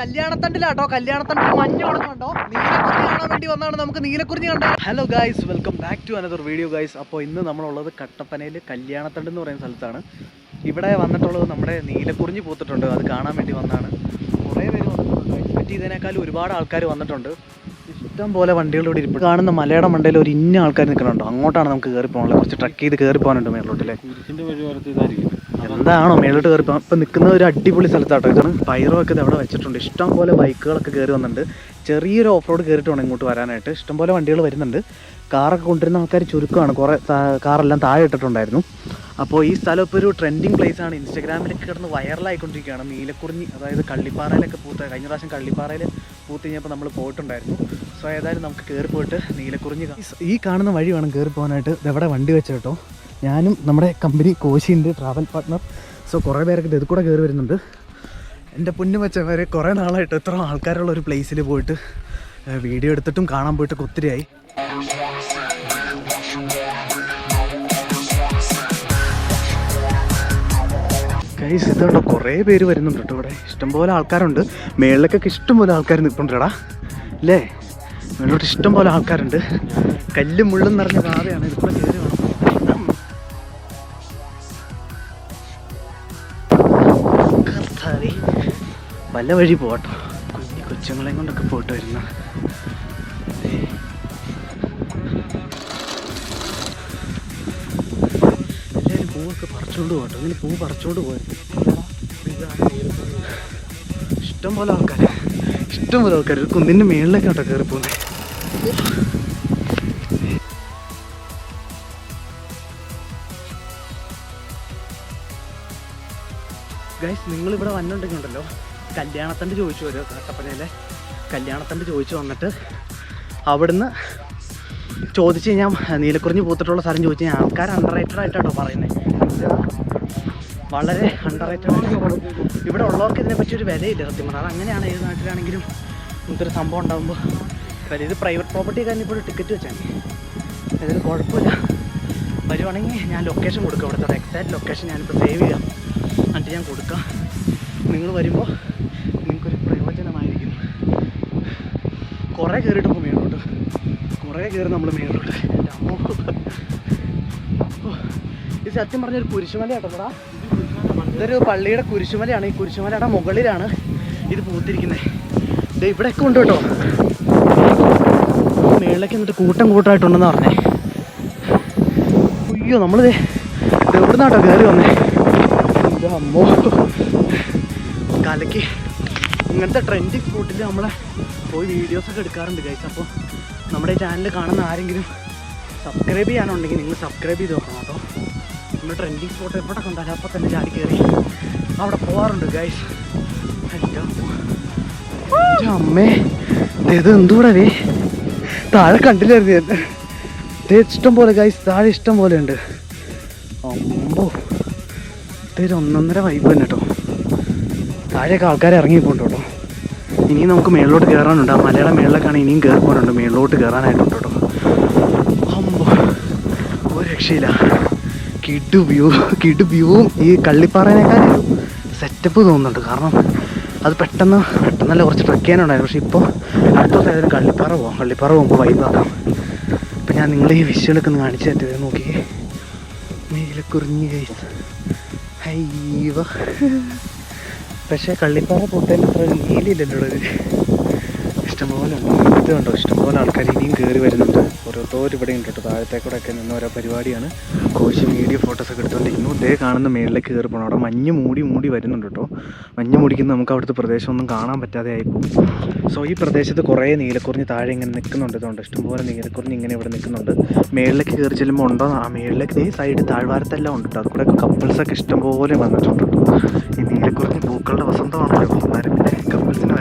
കല്യാണത്തണ്ടിലാട്ടോ. കല്യാണത്തണ്ടിൽ മഞ്ഞ് കൊടുക്കണ്ടോ നീലക്കുറിഞ്ഞി കാണാൻ വേണ്ടി വന്നാണ് നമുക്ക് നീലക്കുറിഞ്ഞി കണ്ടോ hello guys welcome back to another video guys അപ്പോൾ ഇന്ന് നമ്മളുള്ളത് കട്ടപ്പനയിൽ കല്യാണത്തണ്ട് എന്ന് പറയുന്ന സ്ഥലത്താണ്. ഇവിടെ വന്നിട്ടുള്ളത് നമ്മുടെ നീലക്കുറിഞ്ഞി പൂത്തിട്ടുണ്ട്. അത് കാണാൻ വേണ്ടി വന്നാണ് കുറേ പേര് വന്നിട്ടുണ്ട്. എക്സ്പെക്ട് ചെയ്തതിനേക്കാളും ഒരുപാട് ആൾക്കാർ വന്നിട്ടുണ്ട്. ഇഷ്ടം പോലെ വണ്ടികളോട് ഇവിടെ ഇരിപ്പുണ്ട്. കാണുന്ന മലയുടെ മണ്ടയിൽ ഒരു ഇന്ന ആൾക്കാർ നിൽക്കുന്നുണ്ടോ. അങ്ങോട്ടാണ് നമുക്ക് കയറി പോകാനുള്ളത്. കുറച്ച് ട്രക്ക് ചെയ്ത് കയറി പോകാനുണ്ട് മേളിലോട്ടില്ലേ കുരിശിന്റെ വഴി വരത്ത് ഇതായിരിക്കും എന്താണോ മേലോട്ട് കയറി ഇപ്പം നിൽക്കുന്ന ഒരു അടിപൊളി സ്ഥലത്താട്ടോ. പൈറോ ഒക്കെ അവിടെ വെച്ചിട്ടുണ്ട്. ഇഷ്ടം പോലെ ബൈക്കുകളൊക്കെ കയറി വന്നിട്ടുണ്ട്. ചെറിയൊരു ഓഫ് റോഡ് കയറിയിട്ട് വേണം ഇങ്ങോട്ട് വരാനായിട്ട്. ഇഷ്ടം പോലെ വണ്ടികൾ വരുന്നുണ്ട്. കാറൊക്കെ കൊണ്ടുവരുന്ന ആൾക്കാർ ചുരുക്കമാണ്. കുറേ കാറെല്ലാം താഴെ ഇട്ടിട്ടുണ്ടായിരുന്നു. അപ്പോൾ ഈ സ്ഥലം ഇപ്പോൾ ഒരു ട്രെൻഡിങ് പ്ലേസ് ആണ്. ഇൻസ്റ്റഗ്രാമിലൊക്കെ കിടന്ന് വൈറലായിക്കൊണ്ടിരിക്കുകയാണ് നീലക്കുറിഞ്ഞി അതായത് കള്ളിപ്പാറയിലൊക്കെ പൂത്ത കഴിഞ്ഞ പ്രാവശ്യം കള്ളിപ്പാറയിൽ പൂത്ത് കഴിഞ്ഞപ്പോൾ നമ്മൾ പോയിട്ടുണ്ടായിരുന്നു. സോ ഏതായാലും നമുക്ക് കയറി പോയിട്ട് നീലക്കുറിഞ്ഞി ഈ- കാണുന്ന വഴി വേണം കയറി പോകാനായിട്ട്. ഇതെവിടെ വണ്ടി വെച്ച കേട്ടോ ഞാനും നമ്മുടെ കമ്പനി കോശിയുണ്ട് ട്രാവൽ പാർട്ട്ണർ സോ കുറേ പേരൊക്കെ ഇത് കൂടെ കയറി വരുന്നുണ്ട്. എന്റെ പൊന്നു വെച്ചവരെ കുറേ നാളായിട്ട് എത്ര ആൾക്കാരുള്ള ഒരു പ്ലേസിൽ പോയിട്ട് വീഡിയോ എടുത്തിട്ടും കാണാൻ പോയിട്ട് ഒത്തിരിയായി. ഗൈസ് ഇതുകൊണ്ട് കുറേ പേര് വരുന്നുണ്ട് കേട്ടോ ഇവിടെ. ഇഷ്ടംപോലെ ആൾക്കാരുണ്ട്. മേളിലേക്കൊക്കെ ഇഷ്ടംപോലെ ആൾക്കാർ നിൽപ്പുണ്ടടാ. അല്ലേ മേളിലോട്ട് ഇഷ്ടംപോലെ ആൾക്കാരുണ്ട്. കല്ലും മുള്ളും നിറഞ്ഞ പാതയാണ് ഇതിപ്പോൾ കയറി വല്ല വഴി പോട്ടോ. കുഞ്ഞു കൊച്ചുങ്ങളെയും കൊണ്ടൊക്കെ പോയിട്ട് വരുന്ന. എല്ലാവരും പൂവൊക്കെ പറിച്ചോണ്ട് പോട്ടോ ഇങ്ങനെ പൂ പറിച്ചോണ്ട് പോയത് ഇഷ്ടം പോലെ ആൾക്കാർ ഇഷ്ടം പോലെ ആൾക്കാർ കുന്നിന്റെ മേളിലേക്കാട്ടോ കയറി പോകുന്നത് ഗൈസ് നിങ്ങളിവിടെ വന്നുണ്ടെങ്കിൽ ഉണ്ടല്ലോ. കല്യാണത്തണ്ട് ചോദിച്ചു ഒരു കട്ടപ്പനയിലെ കല്യാണത്തണ്ട് ചോദിച്ചു വന്നിട്ട് അവിടുന്ന് ചോദിച്ചു കഴിഞ്ഞാൽ നീലക്കുറിഞ്ഞ് പൂത്തിട്ടുള്ള സ്ഥലം ചോദിച്ചു കഴിഞ്ഞാൽ ആൾക്കാർ അണ്ടർ റേറ്റഡ് ആയിട്ടാട്ടോ പറയുന്നത് വളരെ അണ്ടർ റേറ്റഡ് ഇവിടെ ഉള്ളവർക്ക് ഇതിനെപ്പറ്റി ഒരു വിലയില്ല സത്യം പറഞ്ഞാൽ അങ്ങനെയാണ് ഏത് നാട്ടിലാണെങ്കിലും ഇങ്ങനത്തൊരു സംഭവം ഉണ്ടാകുമ്പോൾ വലിയ ഇത് പ്രൈവറ്റ് പ്രോപ്പർട്ടി കാരണം ഇപ്പോൾ ടിക്കറ്റ് വെച്ചാൽ ഇതിന് കുഴപ്പമില്ല. വരുവാണെങ്കിൽ ഞാൻ ലൊക്കേഷൻ കൊടുക്കാം. ഇവിടുത്തെ എക്സാക്ട് ലൊക്കേഷൻ ഞാനിപ്പോൾ സേവ് ചെയ്യാം. എന്നിട്ട് ഞാൻ കൊടുക്കാം. നിങ്ങൾ വരുമ്പോൾ കയറിയിട്ട് പോകും മേലോട്ട് കുറേ കയറി നമ്മൾ ഓ, ഇത് സത്യം പറഞ്ഞൊരു കുരിശുമല കേട്ടോടാ ഇതൊരു പള്ളിയുടെ കുരിശുമലയാണ്. ഈ കുരിശുമലയുടെ മുകളിലാണ് ഇത് പൂത്തിരിക്കുന്നത് ഇത് ഇവിടെയൊക്കെ ഉണ്ട് കേട്ടോ. മേളിലേക്ക് എന്നിട്ട് കൂട്ടം കൂട്ടമായിട്ടുണ്ടെന്ന് പറഞ്ഞേ. അയ്യോ നമ്മളിത് എവിടുന്നാട്ടോ കയറി വന്നേ? അമ്മോ. കലക്ക്. ഇങ്ങനത്തെ ട്രെൻഡിങ് സ്പോട്ടിൽ നമ്മളെ പോയി വീഡിയോസൊക്കെ എടുക്കാറുണ്ട് ഗൈസ് അപ്പോൾ നമ്മുടെ ചാനൽ കാണുന്ന ആരെങ്കിലും സബ്സ്ക്രൈബ് ചെയ്യാനുണ്ടെങ്കിൽ നിങ്ങൾ സബ്സ്ക്രൈബ് ചെയ്ത് നോക്കണം കേട്ടോ. നമ്മൾ ട്രെൻഡിങ് സ്പോട്ട് എവിടെ കണ്ടാലും അപ്പോൾ തന്നെ ചാടി കയറി അവിടെ പോകാറുണ്ട് ഗൈസ് അമ്മേ. ഇത് എന്തുകൂടെ വേ താഴെ കണ്ടില്ലായിരുന്നു ഞാൻ. ഇഷ്ടം പോലെ ഗൈസ് താഴെ ഇഷ്ടം പോലെ ഉണ്ട്. അമ്പോ. ഇതൊരു ഒന്നൊന്നര വൈബ് തന്നെ കേട്ടോ. താഴെയൊക്കെ ആൾക്കാർ ഇറങ്ങിപ്പോണ്ട് കേട്ടോ. ഇനിയും നമുക്ക് മേളിലോട്ട് കയറാനുണ്ട് ആ മലയുടെ മേളിലേക്കാണ് ഇനിയും കയറുമ്പോഴുണ്ട് മേളിലോട്ട് കയറാനായിട്ടുണ്ട് കേട്ടോ. ഒരു രക്ഷയില്ല. കിടു വ്യൂ കിടു വ്യൂവും ഈ കള്ളിപ്പാറേനേക്കാളും സെറ്റപ്പ് തോന്നുന്നുണ്ട്. കാരണം അത് പെട്ടെന്ന് പെട്ടെന്നല്ല കുറച്ച് ട്രക്ക് ചെയ്യാനുണ്ടായിരുന്നു പക്ഷെ ഇപ്പോൾ അടുത്ത ദിവസം ഏതായാലും കള്ളിപ്പാറ പോകാം കള്ളിപ്പാറ പോകുമ്പോൾ വൈബാക്കാം അപ്പം ഞാൻ നിങ്ങളെ ഈ വിഷ്വലൊക്കെ ഒന്ന് കാണിച്ചു തരട്ടെ? നോക്കിയേ കുറിഞ്ഞ് കൈസ് ഹൈവ പക്ഷേ കള്ളിപ്പാറ പൂട്ടേന്റെ അത്ര നീലില്ലല്ലോ ഇത്? ഇഷ്ടംപോലെ ഇത് കണ്ടോ? ഇഷ്ടംപോലെ ആൾക്കാർ ഇനിയും കയറി വരുന്നുണ്ട്. ഓരോരുത്തർ ഇവിടെ ഉണ്ട് കേട്ടോ. താഴത്തേക്കൂടെ ഒക്കെ നിന്ന് ഓരോ പരിപാടിയാണ്. കോശി വീഡിയോ ഫോട്ടോസൊക്കെ എടുത്തുകൊണ്ടിരിക്കുന്നു ഇതേ കാണുന്ന മേളിലേക്ക് കയറി പോകണം അവിടെ മഞ്ഞ് മൂടി മൂടി വരുന്നുണ്ട് കേട്ടോ. മഞ്ഞ് മൂടിക്കുന്ന നമുക്ക് അവിടുത്തെ പ്രദേശമൊന്നും കാണാൻ പറ്റാതെ ആയിപ്പോൾ സോ ഈ പ്രദേശത്ത് കുറേ നീലക്കുറിഞ്ഞ് താഴെ ഇങ്ങനെ നിൽക്കുന്നുണ്ട്. ഇതുകൊണ്ട് ഇഷ്ടംപോലെ നീലക്കുറിഞ്ഞ് ഇങ്ങനെ ഇവിടെ നിൽക്കുന്നുണ്ട്. മേളിലേക്ക് കയറി ചെല്ലുമ്പോൾ ഉണ്ടോ ആ മേളിലേക്ക് ഈ സൈഡ് താഴ്വാരത്തെല്ലാം ഉണ്ട് കേട്ടോ. അതുകൂടെ കപ്പിൾസൊക്കെ ഇഷ്ടംപോലെ വന്നിട്ടുണ്ട് ഈ നീലക്കുറിഞ്ഞ് പൂക്കളുടെ വസന്തമാണല്ലോ. കപ്പിൾസിന്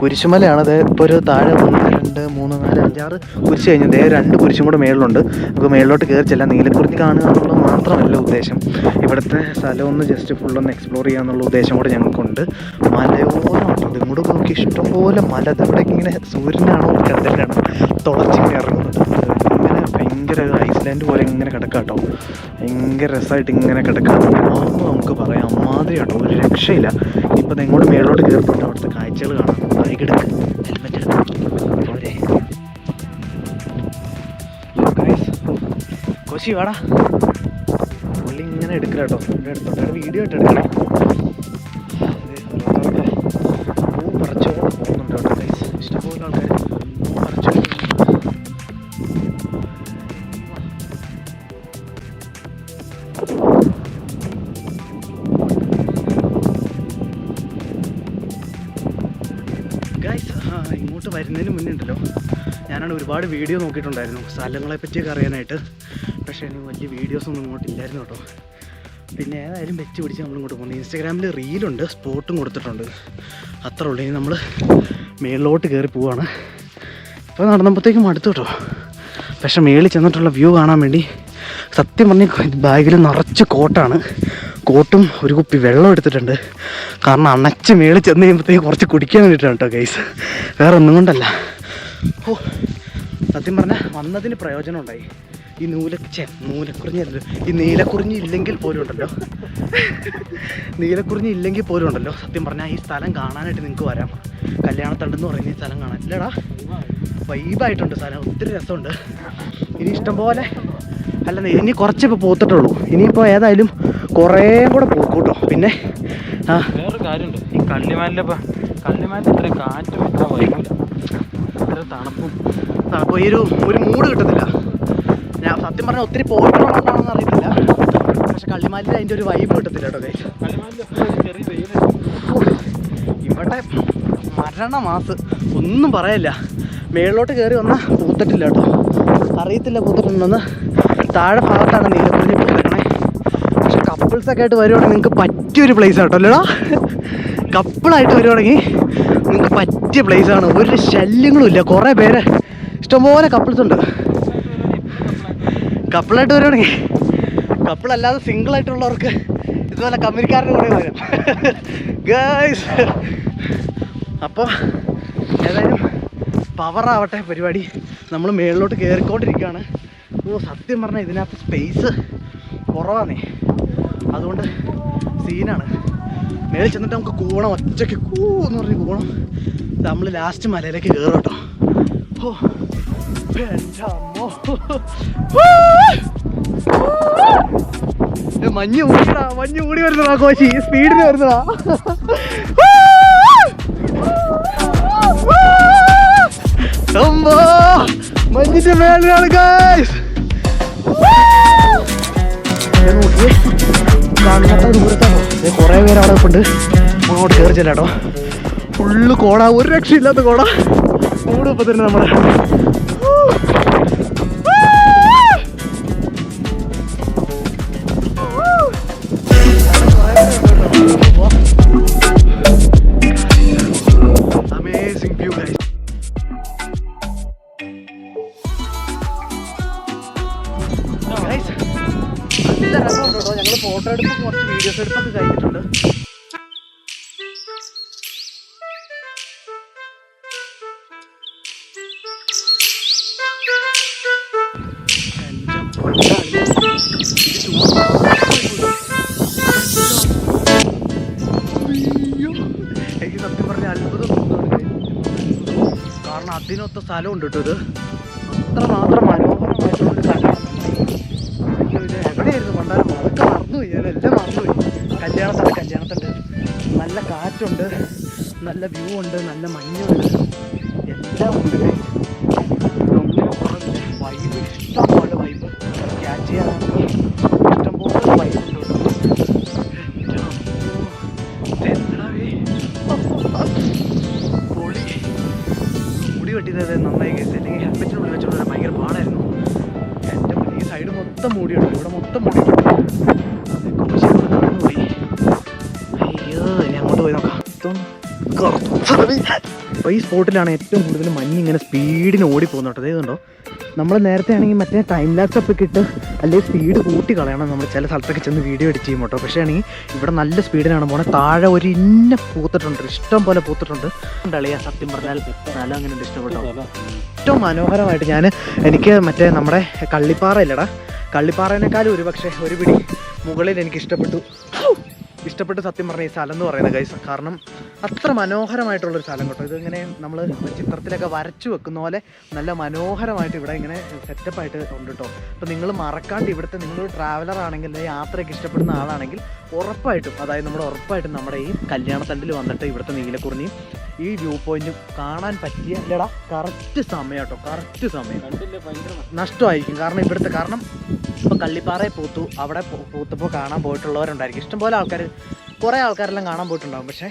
കുരിശുമലയാണ്. അത് ഇപ്പോൾ ഒരു താഴെ ഒന്ന് രണ്ട് മൂന്ന് നാല് അഞ്ചാറ് കുരിശ് കഴിഞ്ഞു. ദേ രണ്ട് കുരിശും കൂടെ മേളിലുണ്ട്. നമുക്ക് മേളിലോട്ട് കയറി ചെല്ലാം നീലക്കുറിഞ്ഞ് കാണുക എന്നുള്ളത് മാത്രമല്ല ഉദ്ദേശം. ഇവിടുത്തെ സ്ഥലം ഒന്ന് ജസ്റ്റ് ഫുള്ളൊന്ന് എക്സ്പ്ലോർ ചെയ്യുക എന്നുള്ള ഉദ്ദേശം കൂടെ ഞങ്ങൾക്കുണ്ട്. മലയോരമാണ്. അത് ഇങ്ങോട്ട് നോക്കി ഇഷ്ടംപോലെ മല. ഇവിടേക്ക് ഇങ്ങനെ സൂര്യനാണോ ചന്ദ്രനാണോ തുളച്ചിങ്ങനെ ഇറങ്ങുന്നുണ്ട് ഭയങ്കര ഐസ്ലാൻഡ് പോലെ ഇങ്ങനെ കിടക്കുക കേട്ടോ ഭയങ്കര രസമായിട്ട് ഇങ്ങനെ കിടക്കാം നമുക്ക് പറയാം അമ്മാതിരി കേട്ടോ ഒരു രക്ഷയില്ല. ഇപ്പം ഇങ്ങോട്ട് മേളോട്ട് കയറിപ്പോട്ട് അവിടുത്തെ കാഴ്ചകൾ കാണാം. ബൈക്ക് ഹെൽമെറ്റ് എടുക്ക് പോരെ. കോശി വാടാ. പുള്ളി ഇങ്ങനെ എടുക്കില്ല കേട്ടോ എടുത്തോട്ടെ. വീഡിയോ ആയിട്ട് എടുക്കണം. ഇങ്ങോട്ട് വരുന്നതിന് മുന്നേ ഉണ്ടല്ലോ. ഞാനാണ് ഒരുപാട് വീഡിയോ നോക്കിയിട്ടുണ്ടായിരുന്നു. സ്ഥലങ്ങളെ പറ്റിയൊക്കെ അറിയാനായിട്ട്. പക്ഷേ എനിക്ക് വലിയ വീഡിയോസൊന്നും ഇങ്ങോട്ട് ഇല്ലായിരുന്നു കേട്ടോ. പിന്നെ ഏതായാലും വെച്ച് പിടിച്ച് നമ്മൾ ഇങ്ങോട്ട് പോകുന്നത് ഇൻസ്റ്റാഗ്രാമിൽ റീലുണ്ട് സ്പോട്ടും കൊടുത്തിട്ടുണ്ട്. അത്ര ഉള്ളൂ. ഇനി നമ്മൾ മേളിലോട്ട് കയറി പോവാണ്. ഇപ്പോൾ നടന്നപ്പോഴത്തേക്കും മടുത്തു കേട്ടോ. പക്ഷേ മേളിൽ ചെന്നിട്ടുള്ള വ്യൂ കാണാൻ വേണ്ടി സത്യം പറഞ്ഞ് ബാഗിൽ നിറച്ച് കോട്ടാണ്. കോട്ടും ഒരു കുപ്പി വെള്ളം എടുത്തിട്ടുണ്ട്. കാരണം അണച്ച് മേളിൽ ചെന്ന് കഴിയുമ്പോഴത്തേക്ക് കുറച്ച് കുടിക്കാൻ വേണ്ടിയിട്ടാണ് കേട്ടോ ഗൈസ് വേറെ ഒന്നും കൊണ്ടല്ല. ഓ സത്യം പറഞ്ഞാൽ വന്നതിന് പ്രയോജനം ഉണ്ടായി ഈ നൂലച്ചെ നൂലക്കുറിഞ്ഞി അല്ലല്ലോ ഈ നീലക്കുറിഞ്ഞി ഇല്ലെങ്കിൽ പോലും ഉണ്ടല്ലോ. നീലക്കുറിഞ്ഞി ഇല്ലെങ്കിൽ പോലും ഉണ്ടല്ലോ. സത്യം പറഞ്ഞാൽ ഈ സ്ഥലം കാണാനായിട്ട് നിങ്ങൾക്ക് വരാം. കല്യാണത്തണ്ടെന്ന് പറയുന്ന ഈ സ്ഥലം കാണാൻ. ഇല്ലടാ വൈബായിട്ടുണ്ട് സ്ഥലം. ഒത്തിരി രസമുണ്ട്. ഇനി ഇഷ്ടംപോലെ അല്ല ഇനി കുറച്ചേ ഇപ്പോൾ പോത്തിട്ടുള്ളൂ. ഇനിയിപ്പോൾ ഏതായാലും കുറേ കൂടെ പോക്കും കേട്ടോ. പിന്നെ വേറൊരു കാര്യമുണ്ട്. ഈ കള്ളിമാലിലെ കള്ളിമാലിൽ ഇത്ര കാറ്റും ഇത്ര വൈകില്ല ഇത്ര തണുപ്പും. അപ്പോൾ ഈ ഒരു ഒരു മൂഡ് കിട്ടത്തില്ല. ഞാൻ സത്യം പറഞ്ഞാൽ ഒത്തിരി പോയിട്ടുള്ളതാണെന്ന് അറിയത്തില്ല. പക്ഷെ കള്ളിമാലിൽ അതിന്റെ ഒരു വൈബ് കിട്ടത്തില്ല കേട്ടോ ഇവിടെ മരണമാസ്. ഒന്നും പറയല്ല. മേളിലോട്ട് കയറി വന്നാൽ പൂത്തിട്ടില്ല കേട്ടോ. അറിയത്തില്ല പൂത്തിട്ടുണ്ടെന്ന്. താഴെ ഭാഗത്താണ് നീലക്കുറിഞ്ഞി പൂത്തിക്കണേ പക്ഷെ കപ്പിൾസൊക്കെ ആയിട്ട് വരുവാണെങ്കിൽ നിങ്ങൾക്ക് പറ്റിയൊരു പ്ലേസ് ആട്ടോ അല്ലേടാ. കപ്പിളായിട്ട് വരുവാണെങ്കിൽ നിങ്ങൾക്ക് പറ്റിയ place ആണ്. ഒരു ശല്യങ്ങളും ഇല്ല കുറേ പേര്. ഇഷ്ടംപോലെ കപ്പിൾസ് ഉണ്ട്. കപ്പിളായിട്ട് വരുവാണെങ്കിൽ കപ്പിളല്ലാതെ സിംഗിൾ ആയിട്ടുള്ളവർക്ക് ഇതുപോലെ കമ്പനിക്കാരുടെ കൂടെ വരും. ഗേൾസ് അപ്പോൾ ഏതായാലും പവറാവട്ടെ പരിപാടി. നമ്മൾ മേളിലോട്ട് കയറിക്കൊണ്ടിരിക്കുകയാണ് ഓ സത്യം പറഞ്ഞാൽ ഇതിനകത്ത് സ്പേസ് കുറവാണേ അതുകൊണ്ട് സീനാണ് മേളിൽ ചെന്നിട്ട് നമുക്ക് കൂണം ഒറ്റയ്ക്ക് കൂ എന്ന് പറഞ്ഞ് കൂണം നമ്മൾ ലാസ്റ്റ് മലയിലേക്ക് കയറും കേട്ടോ ഓ മഞ്ഞ് ഊടിടാ മഞ്ഞ് ഊടി വരുന്നതാ കോശി സ്പീഡിൽ വരുന്നതാ മഞ്ഞിന്റെ മേളിലാണ് നോക്കിയേ കുറേ പേര് അവിടെ ഉണ്ട്. അങ്ങോട്ട് കയറി ചെല്ലാട്ടോ. ഫുള്ള് കോട. ഒരു രക്ഷയില്ലാത്ത കോട. കൂടെ ഇപ്പം തന്നെ നമ്മൾ ഞങ്ങൾ ഫോട്ടോ എടുപ്പും കുറച്ച് വീഡിയോസ് എടുപ്പൊക്കെ കഴിഞ്ഞിട്ടുണ്ട്. എനിക്ക് സത്യം പറഞ്ഞ അത്ഭുതം തോന്നുന്നുണ്ട് കാരണം അതിനൊത്ത സ്ഥലമുണ്ട് കേട്ടോ ഇത് കല്യാണത്തണ്ട് നല്ല കാറ്റുണ്ട് നല്ല വ്യൂ ഉണ്ട് നല്ല മഞ്ഞുണ്ട്. എല്ലാം ഉണ്ട്. വൈബ് ഇഷ്ടംപോലെ വൈബ് ക്യാച്ച് ചെയ്യാനൊക്കെ ഇഷ്ടംപോലെ വൈബ് ഉണ്ട്? പൊളി. മുടി വെട്ടിയത് നന്നായി കേസ് അല്ലെങ്കിൽ ഹെൽമെറ്റിന് ഉള്ളിൽ വെച്ചോണ്ട് ഭയങ്കര പാടായിരുന്നു. എന്റെ ഈ സൈഡ് മൊത്തം മൂടിയുണ്ട്. ഇവിടെ മൊത്തം മൂടിയിട്ടുണ്ട്. അപ്പോൾ ഈ സ്പോട്ടിലാണ് ഏറ്റവും കൂടുതൽ മഞ്ഞ് ഇങ്ങനെ സ്പീഡിന് ഓടി കേട്ടോ. ഇതുണ്ടോ? നമ്മൾ നേരത്തെ ആണെങ്കിൽ മറ്റേ ടൈം ലാപ്സ് ഒക്കെ ഇട്ട് അല്ലെങ്കിൽ സ്പീഡ് കൂട്ടി കളയണം നമ്മൾ ചില സ്ഥലത്തൊക്കെ ചെന്ന് വീഡിയോ എഡിറ്റ് ചെയ്യും കേട്ടോ. പക്ഷേ ആണെങ്കിൽ ഇവിടെ നല്ല സ്പീഡിനാണ് പോണത് താഴെ ഒരു ഇന്ന പൂത്തിട്ടുണ്ട്. ഇഷ്ടം പോലെ പൂത്തിട്ടുണ്ട്. കളിയാ സത്യം പറഞ്ഞാൽ സ്ഥലം അങ്ങനെ ഇഷ്ടപ്പെട്ടു ഏറ്റവും മനോഹരമായിട്ട് ഞാൻ എനിക്ക് മറ്റേ നമ്മുടെ കള്ളിപ്പാറ ഇല്ലടാ. കള്ളിപ്പാറേനേക്കാളും ഒരു പക്ഷേ ഒരു പിടി മുകളിൽ എനിക്ക് ഇഷ്ടപ്പെട്ടു! ഇഷ്ടപ്പെട്ട് സത്യം പറഞ്ഞ ഈ സ്ഥലം എന്ന് പറയുന്നത് ഗൈസ് കാരണം അത്ര മനോഹരമായിട്ടുള്ളൊരു സ്ഥലം കേട്ടോ. ഇതിങ്ങനെ നമ്മൾ ചിത്രത്തിലൊക്കെ വരച്ചു വെക്കുന്ന പോലെ നല്ല മനോഹരമായിട്ട് ഇവിടെ ഇങ്ങനെ സെറ്റപ്പായിട്ട് ഉണ്ട് കേട്ടോ. അപ്പോൾ നിങ്ങൾ മറക്കാണ്ട് ഇവിടുത്തെ നിങ്ങൾ ട്രാവലർ ആണെങ്കിൽ അല്ലെങ്കിൽ യാത്രയൊക്കെ ഇഷ്ടപ്പെടുന്ന ആളാണെങ്കിൽ ഉറപ്പായിട്ടും അതായത് നമ്മൾ ഉറപ്പായിട്ടും നമ്മുടെ ഈ കല്യാണ കല്യാണത്തണ്ടിൽ വന്നിട്ട് ഇവിടുത്തെ നീലക്കുറിഞ്ഞിയും ഈ വ്യൂ പോയിന്റും കാണാൻ പറ്റിയ ഇല്ലടാ കറക്റ്റ് സമയം കേട്ടോ കറക്റ്റ് സമയം. നഷ്ടമായിരിക്കും. കാരണം ഇവിടുത്തെ കാരണം ഇപ്പോൾ കള്ളിപ്പാറയിൽ പൂത്തു. അവിടെ പൂത്തപ്പോൾ കാണാൻ പോയിട്ടുള്ളവരുണ്ടായിരിക്കും. ഇഷ്ടംപോലെ ആൾക്കാർ കുറേ ആൾക്കാരെല്ലാം കാണാൻ പോയിട്ടുണ്ടാകും പക്ഷേ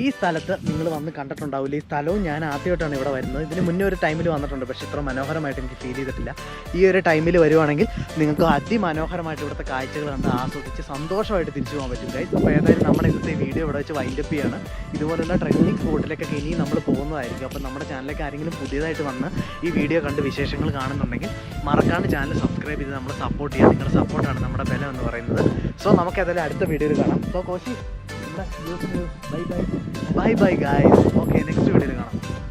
ഈ സ്ഥലത്ത് നിങ്ങൾ വന്ന് കണ്ടിട്ടുണ്ടാവില്ല ഈ സ്ഥലവും ഞാൻ ആദ്യമായിട്ടാണ് ഇവിടെ വരുന്നത്. ഇതിന് മുന്നേ ഒരു ടൈമിൽ വന്നിട്ടുണ്ട് പക്ഷേ ഇത്ര മനോഹരമായിട്ട് എനിക്ക് ഫീൽ ചെയ്തിട്ടില്ല. ഈ ഒരു ടൈമിൽ വരുവാണെങ്കിൽ നിങ്ങൾക്ക് അതിമനോഹരമായിട്ട് ഇവിടുത്തെ കാഴ്ചകൾ കണ്ട് ആസ്വദിച്ച് സന്തോഷമായിട്ട് തിരിച്ചു പോകാൻ പറ്റും ഗൈസ് അപ്പോൾ ഏതായാലും നമ്മുടെ ഇന്നത്തെ വീഡിയോ ഇവിടെ വെച്ച് വൈൻഡപ്പ് ചെയ്യാണ്. ഇതുപോലുള്ള ട്രെൻഡിങ് സ്പോട്ടിലേക്കൊക്കെ ഇനിയും നമ്മൾ പോകുന്നതായിരിക്കും. അപ്പോൾ നമ്മുടെ ചാനലിലേക്ക് ആരെങ്കിലും പുതിയതായിട്ട് വന്ന് ഈ വീഡിയോ കണ്ട് വിശേഷങ്ങൾ കാണുന്നുണ്ടെങ്കിൽ മറക്കാണ്ട് ചാനൽ സബ്സ്ക്രൈബ് ചെയ്ത് നമ്മളെ സപ്പോർട്ട് ചെയ്യുക. നിങ്ങളുടെ സപ്പോർട്ടാണ് നമ്മുടെ ബലം എന്ന് പറയുന്നത്. സോ നമുക്ക് ഏതായാലും അടുത്ത വീഡിയോയിൽ കാണാം. സോ കോശി. നമ്മുടെ bye bye bye bye guys okay next വീഡിയോയിൽ കാണാം.